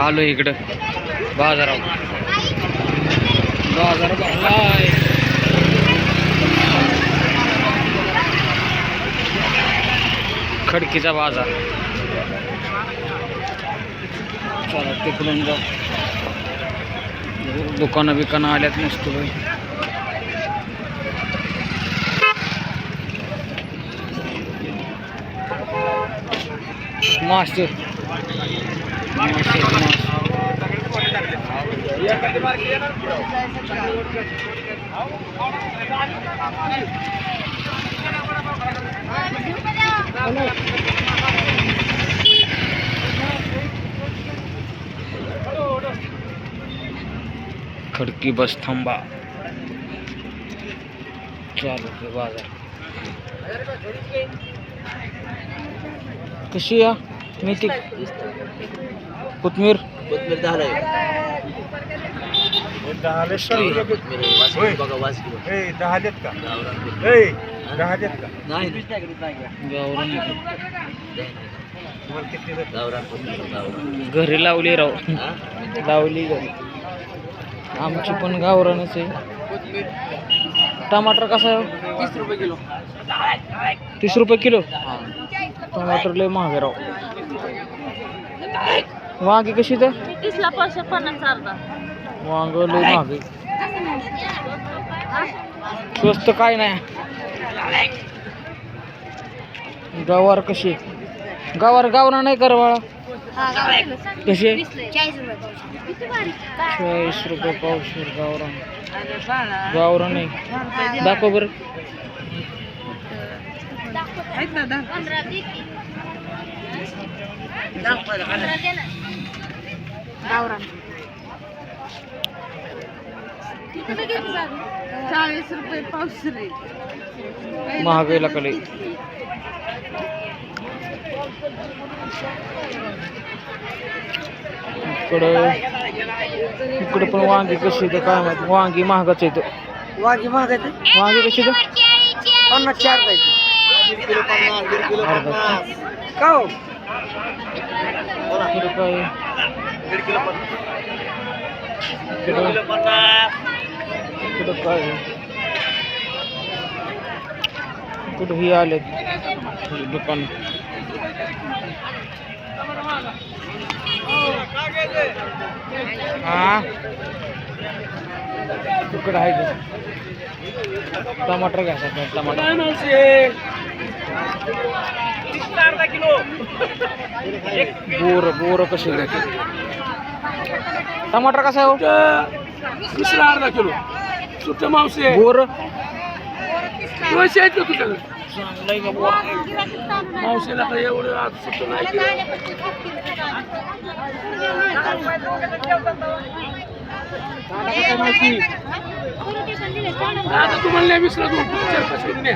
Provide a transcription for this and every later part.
आलो इकडं. बाजारावर बाजार भरलाय. खडकीचा बाजार. चला तिकडून जाऊ. दुकानं बिकानं आल्यात मस्त भाई मास्टर. खडकी बस थांबा। चालू ते बाज़ार कशी या मेथी कोथमीर? कोथमीर दहाला घरी लावली राव? लावली घरी. आमची पण गावरानच आहे. टमाटर कसं आहे? तीस रुपये किलो. तीस रुपये किलो? टमाटर लय महाग राव. वांगी कशी तर तीसला पाचशे पन्नास अर्धा. वांग लय महाग आहे. स्वस्त काय नाही. गवार कशी गवार गावरा नाही कर बाळा. कशी आहे? चाळीस रुपये पावशेर. गावरान. गावरान नाही दाखव बरं. चाळीस रुपये पावशे महागाईला कले इकडं इकडं पण वांगी कशी तर काय माहिती. वांगी महागाच येतं. वांगी महाग आहे? वांगी कशी तर पन्नास चार पाहिजे किलो पन्नास किलो. का दीड किलो पन्नास. इकडं पन्नास. इकडं काय? इकडं ही आले? दुकान. हा? इकडं आहे. टमाटर घ्यायचा बोर बोर कसे घ्यायचे टमाटर कसं आहे हो? दुसरा अर्धा किलो. सुट्ट मावशी बोर? पैसे आहेत का तुझ्याकडे? आहे मावशीला काही एवढं आज सुट्ट नाही आता तुम्हाला नाही दोन चार पाच किलो ने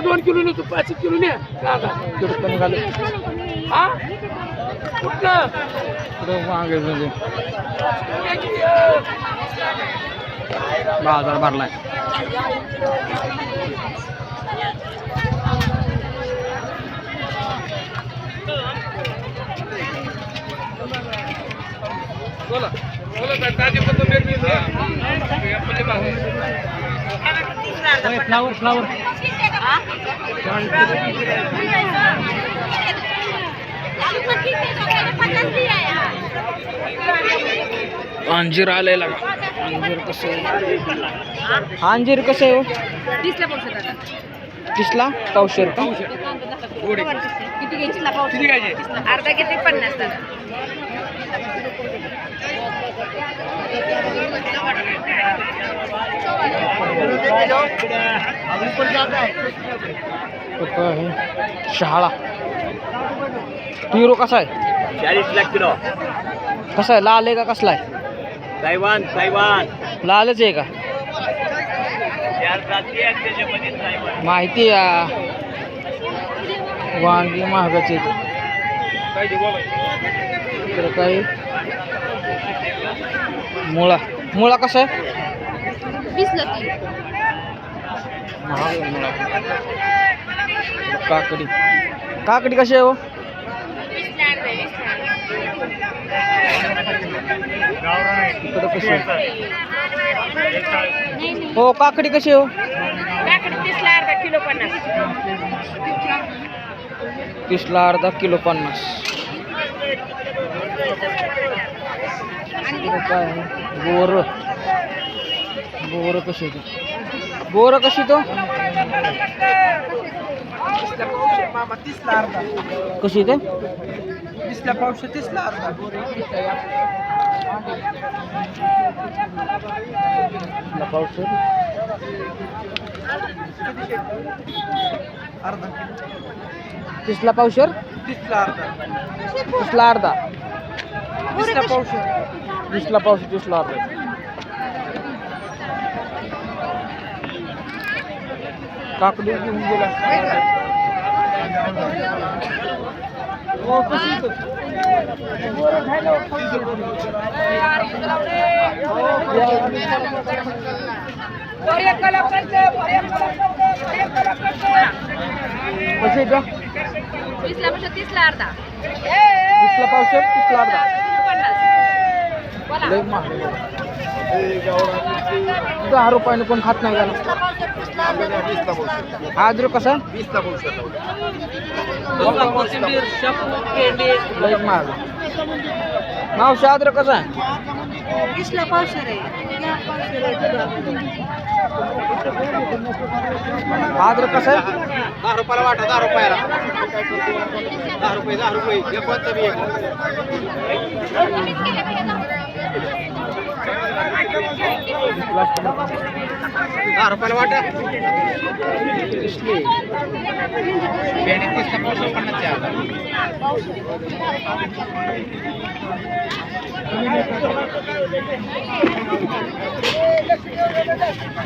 दोन किलो नेतो पाच किलो ने दादा हा? कुठलं? बाजार भरलाय. फ्लावर फ्लावर अंजीर आलंय लागा अंजीर कसं आहे? अंजीर कसं आहे हो? टाका तीसला पावशेर का? किती घ्यायची? ला किती घ्यायचे? अर्धा किती? पन्नास टाका कुठं आहे? शहाळा पिरो कसा आहे? चाळीस लाख किलो. कसा आहे? लाल आहे का कसला आहे? तायवान तायवान लालच आहे का? माहिती वांगी महागाचे. काही. मुळा. मुळा कसा आहे? वीसला काकडी. काकडी कशी आहे हो? हो काकडी कशी आहे हो? तीसला अर्धा किलो पन्नास. तीसला अर्धा किलो पन्नास. इकडं काय बोर. बोर कशी आहे ती? बोर कशी तो? कशी ते तीसला पावशे तीसला अर्धा. पावशे? अर्धा. तीसला पावशेर तीसला अर्धा. तीसला अर्धा. तीसला पावशे. वीसला पावशे तीसला अर्धा काकडी घेऊन गेला. हो आहे तो? वीसला म्हणजे तीसला अर्धा. वीसला तीसला अर्धा. लय महाग दहा रुपयाने पण खात नाही त्याला. अद्रक कसा? लय महाग मावशी अद्रक कसा? आहे. वीसला पावशे रे अद्रक कसा? आहे दहा रुपयाला वाटा दहा रुपयाला. दहा रुपये दहा रुपये. एक दहा रुपयाला वाटा भेंडी तीसला पावशे पन्नास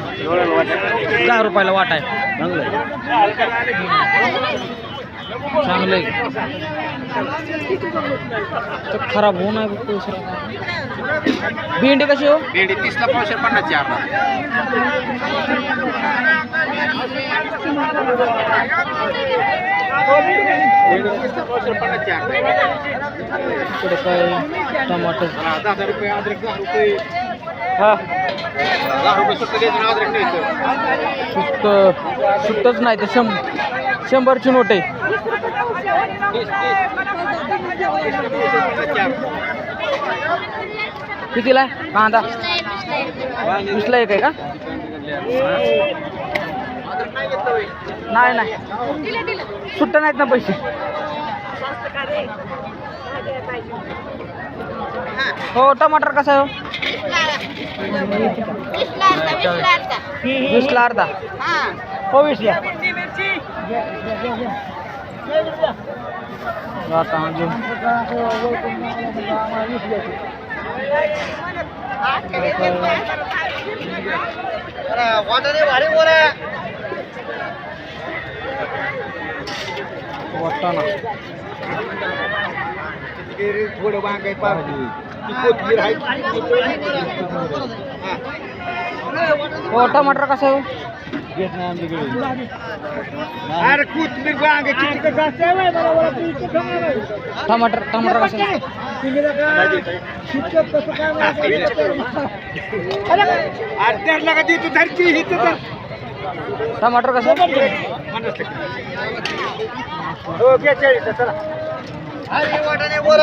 दहा रुपयाला वाट आहे. चांगलं आहे. तर खराब होऊ नये. भेंडी कशी हो? भेंडी तीसला पावशे चार. इकडे काय टमाटर? हा, दहा रुपये अद्रक दहा रुपये. हा. दहा रुपये सुट्ट द्यायचं अद्रक न्यायचं सुट्ट सुट्टच नाही ते शं शंभरची नोट. आहे कितीला आहे? कांदा. वीसला एक आहे का. नाही नाही. सुट्ट नाहीत ना पैसे. हो टमाटर कसा आहे हो? वीसला अर्धा हो वीसला आता अजून अरे, वाटाणे भारी वर थोडं आहे आहे. टमाटर कसं आहे हो? अरे कोथिंबीर वांग आहे, टमाटर टमाटर कसं आहे अरे त्याला का देतो टमाटर कसं आहे? पन्नास चला. अरे वाटाणे वर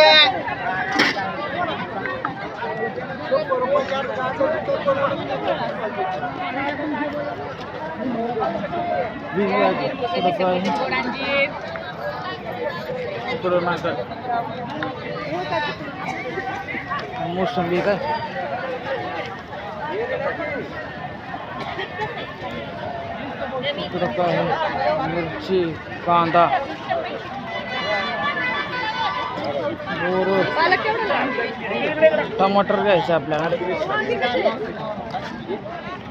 आहे. इकडं काय आहे? इकडं नाही काय. मोसंबी काय इकडं काय आहे? मिरची कांदा बोरं टमाटर घ्यायचं आपल्याला वांगी पण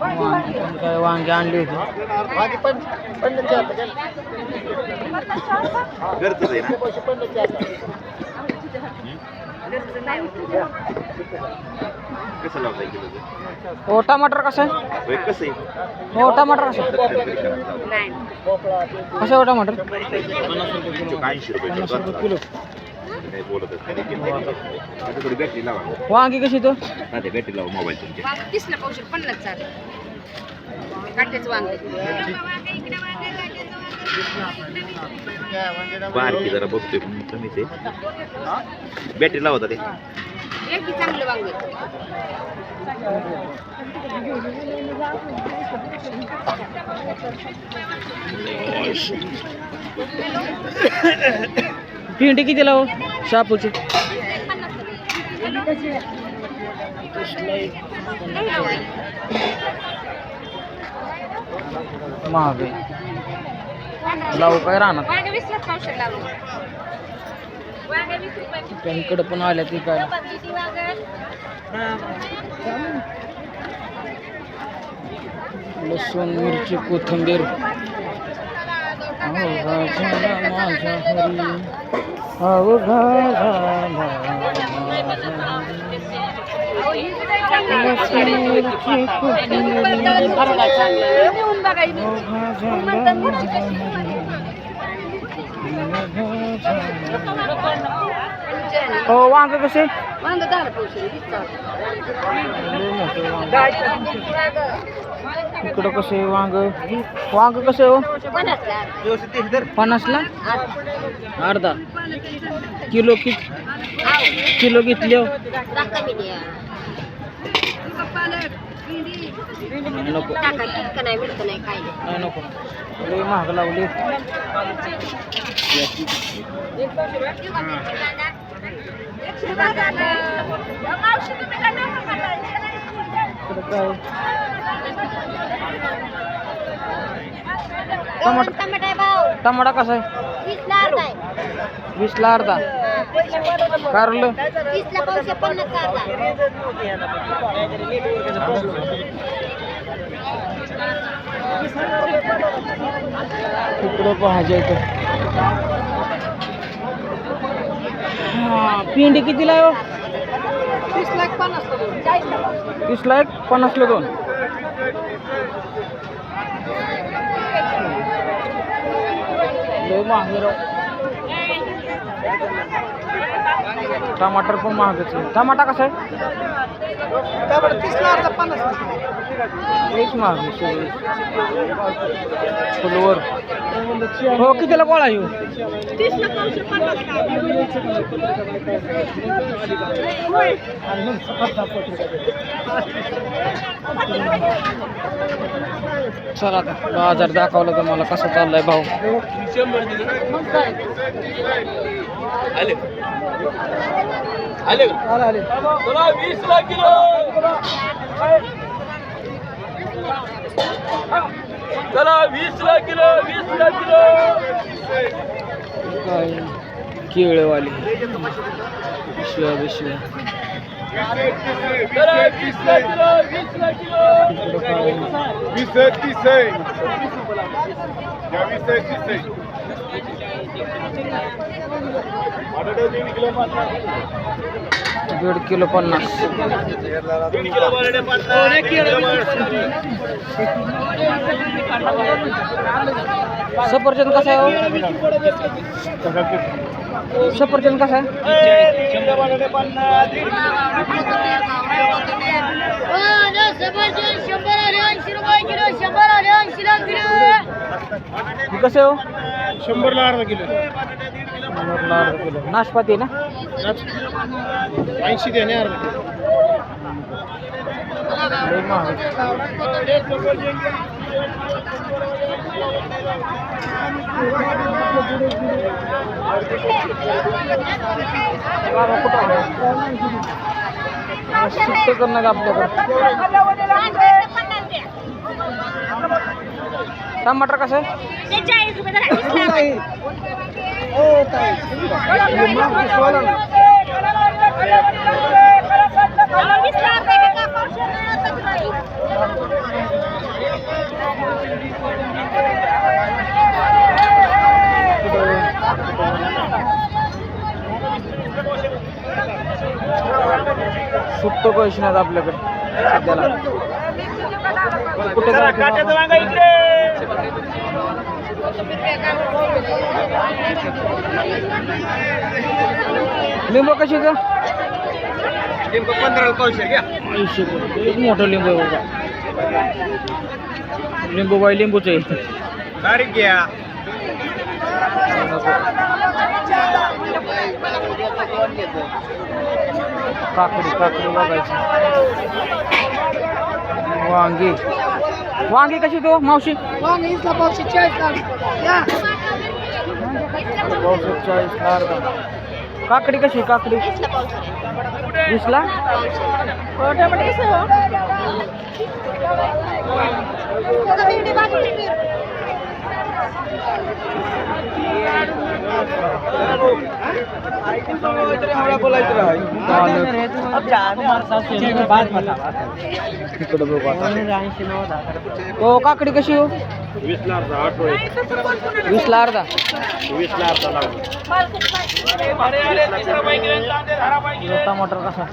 काय वांगी आणली होती. घरचंच आहे ना? कसं लावता हो टमाटर कसं आहे? कसं आहे? हो टमाटर कसं आहे? कसं आहे हो टमाटर? ऐंशी रुपये पन्नास रुपये किलो. वांगी कशी तो? ते बॅटरी लावा मोबाईल तुमच्या वांग तीसला पावशेर पन्नास चालेल काट्याचं वांग. बारकी जरा बघतोय पण कमीच आहे बॅटरी लावता ते एक चांगलं वांग भेंडी कितीला हो शापूची महाग लावू काय राहणार? इकडं पण आल्या ती काय? लसूण मिरची कोथिंबीर. अवघा झाला हरी झाला झाला झाला. हो वांग. कसे वांग दहा इकडं कसे वांग? वांग कसं हो? पन्नासला? अर्धा. किलो कि किलो घेतले हो. नको. नाही नको. लय महाग लावली. इकडं काय? टमाटा टमाटा कसा आहे? वीसला अर्धा कारलं? इकडं हा पिंडी कितीला आहे वीस लाख पन्नासला दोन. टमाटर पण महागच टमाटा कसा आहे? लईच महाग आहे फुलवर हो कितीला कोळा येऊ चला आता बाजार दाखवला तर मला कसं चाललंय भाऊ आले आले आले वीस लाख किलो चला वीस ला किलो वीस ला किलो. काय? केळवाली. पिशव्या बिशव्या चला वीस ला किलो वीस ला किलो. वीस तीस आहे. आहे आहे. दीड किलो पन्नास. सफरचंद कसा आहे हो? सफरचंद कसा आहे? कसे हो शंभरला अर्धा किलो शंभरला अर्धा किलो. नाशपाती ना? ऐंशी आहे? सुट्टे करणं का आपल्याकडे टमाटर कसं? आहे चाळीस रुपये सुट्ट पैसे आहेत आपल्याकडे सध्याला. कुठे जायचं बाबा? लिंबू कशी का लिंबू पंधरा पावशे घ्या. ऐंशी रुपये. एक मोठं लिंबू आहे बघा लिंबू बाई लिंबूच आहे. बारीक घ्या. काकडी काकडी बघायची. वांगी. वांगी कशी तो मावशी? पावशे चाळीस ला अर्धा काकडी? कशी काकडी वीसला हो काकडी कशी हो? वीसला अर्धा. आठ वीसला अर्धा. वीसला अर्धा लागू टमाटर कसा?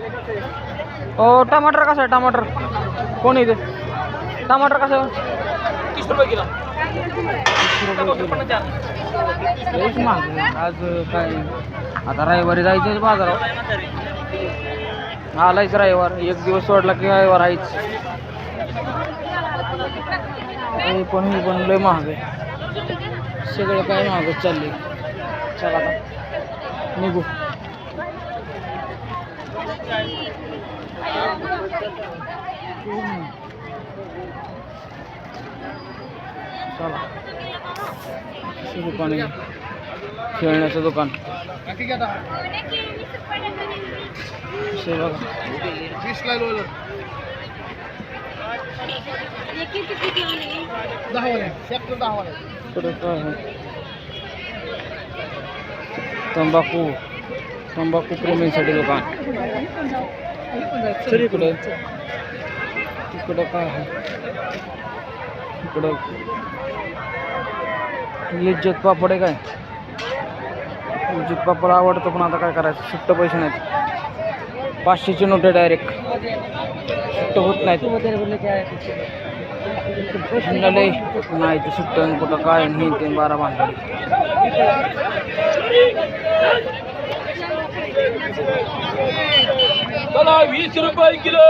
हो टमाटर कसा आहे टमाटर? कोण इथे? टमाटर कसं तीस रुपये किलो. तेच महाग आहे. आज काय? आता रविवारी जायचं बाजारावर. आलायच रविवार. एक दिवस सोडला की रविवार आहेच. हे पण हे पण लय महाग आहे. सगळं काय महागच चालले चला आता. निघू. चला. दुकान आहे. खेळण्याचं दुकान. काय आहे? तंबाखू. तंबाखू प्रेमींसाठी दुकान. तरी इकडे काय आहे? इकडं. इज्जत पापड आहे काय? इज्जत पापड आवडतं पण आता काय करायचं? सुट्ट पैसे नाहीत. पाचशेची नोट आहे डायरेक्ट सुट्ट होत नाहीत. नाही ते सुट्ट कुठं काय आणि हे ते बारा भानगडी चला वीस रुपये किलो.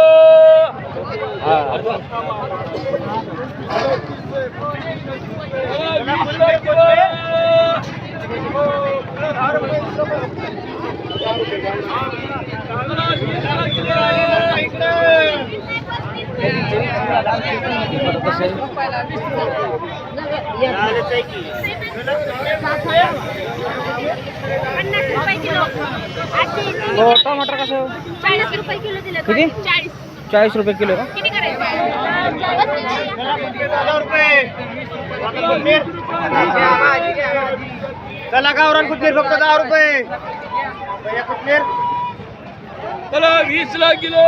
हा टमाटर कसं आहे? चाळीस रुपये किलो दिले किती? चाळीस चाळीस रुपये किलो. का चला गावरान कोथमीर फक्त दहा रुपये. कोथमीर चला वीस ला किलो.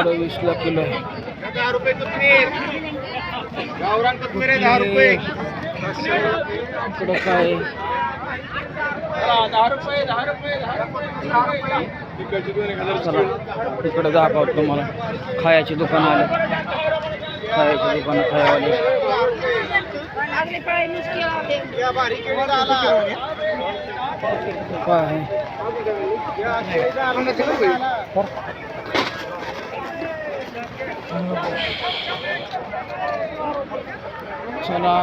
इकडं वीसला किलो. दहा रुपये कोथमीर गावरान कोथमीर आहे दहा रुपये? इकडं काय? दहा रुपये दहा रुपये दहा रुपये. चला इकडं दाखवतो तुम्हाला. खायची दुकानं आले. खायची दुकानं खायवाले. काय आहे. चला.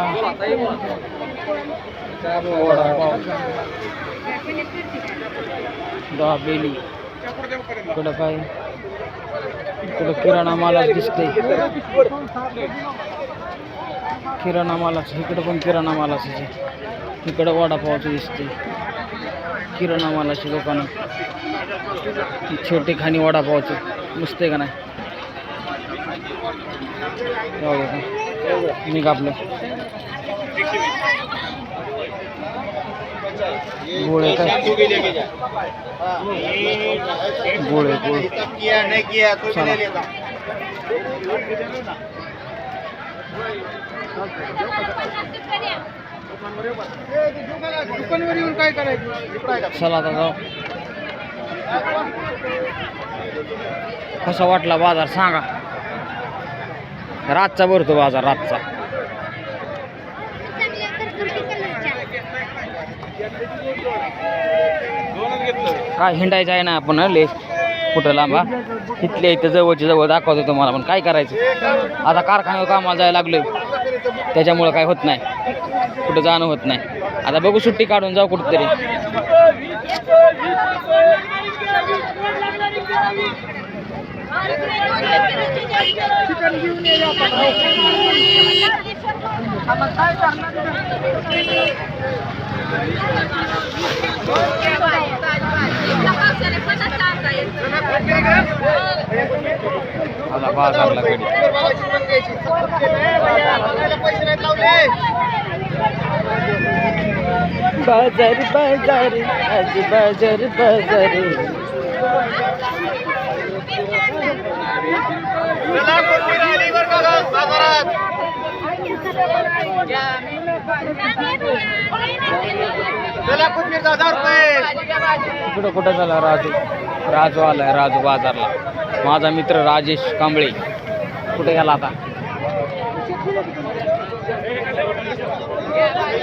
वडापाव. दाबेली. इकडं काय? इकडं किराणा मालाच दिसते किराणा मालाच इकडं पण किराणा मालाच आहे. इकडं वडापावचं दिसते किराणा मालाची दुकानं. छोटे खाणी वडापावचं. मस्त का नाही? निघा आपलं. गोळे काय. गोळे गोळे दुकानवर येऊन काय करायचं चला आता जाऊ. कसा वाटला बाजार सांगा. रातचा भरतो बाजार रातचा. काय हिंडायचं आहे ना आपण ले कुठं लांबा? इथल्या इथं जवळच्या जवळ दाखवतो तुम्हाला पण काय करायचं? आता कारखान्यावर कामाला जायला लागलो त्याच्यामुळं काय होत नाही. कुठं जाणं होत नाही. आता बघू सुट्टी काढून जाऊ कुठंतरी. आला बाजारला गडी. बाजार बाजार आज बाजार बाजार. बाजारात. चला कोथमीर रुपये. कुठं कुठं झाला राजू? राजू आलाय राजू बाजारला. माझा मित्र राजेश कांबळे. कुठे गेला आता?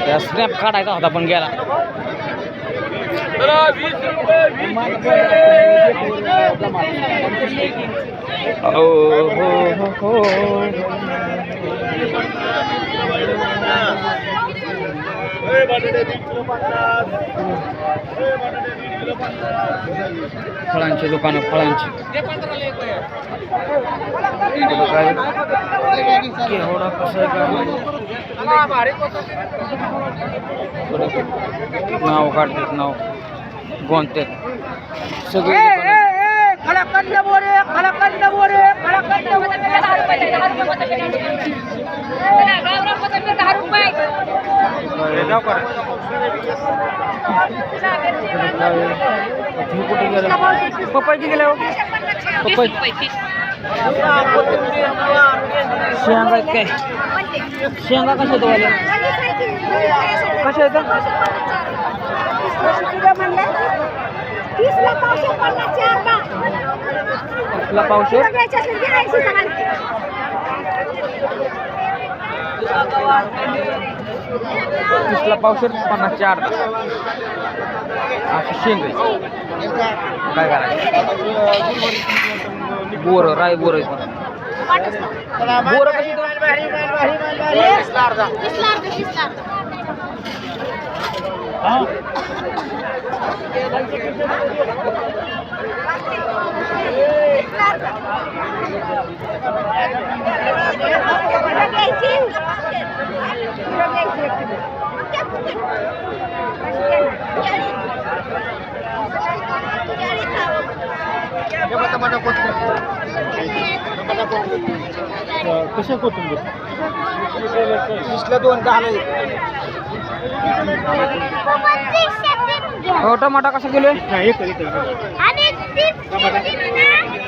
त्या स्नॅप काढायचा होता पण गेला. हो हो हो हो. फळांची दुकानं फळांची इकडं काय केवढा कसं आहे काय इकडं नाव काढतात नाव गोंदतात सगळे दुकानं इकडं काय हे कुठे गेलं गेल्या हो. शेंगा काय? शेंगा कशा आहेत कशा आहेत? पावशे आपला पावशे घ्यायचे तीसला पावशे पन्नासचे अर्धा अशी शेंग काय करायचं? बोर राय बोर आहे बोर कशी अर्धा कशा कोथिंबीर दोन दहा हो टमाटा कसा किलो आहे?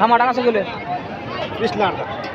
नाही एक एक आणि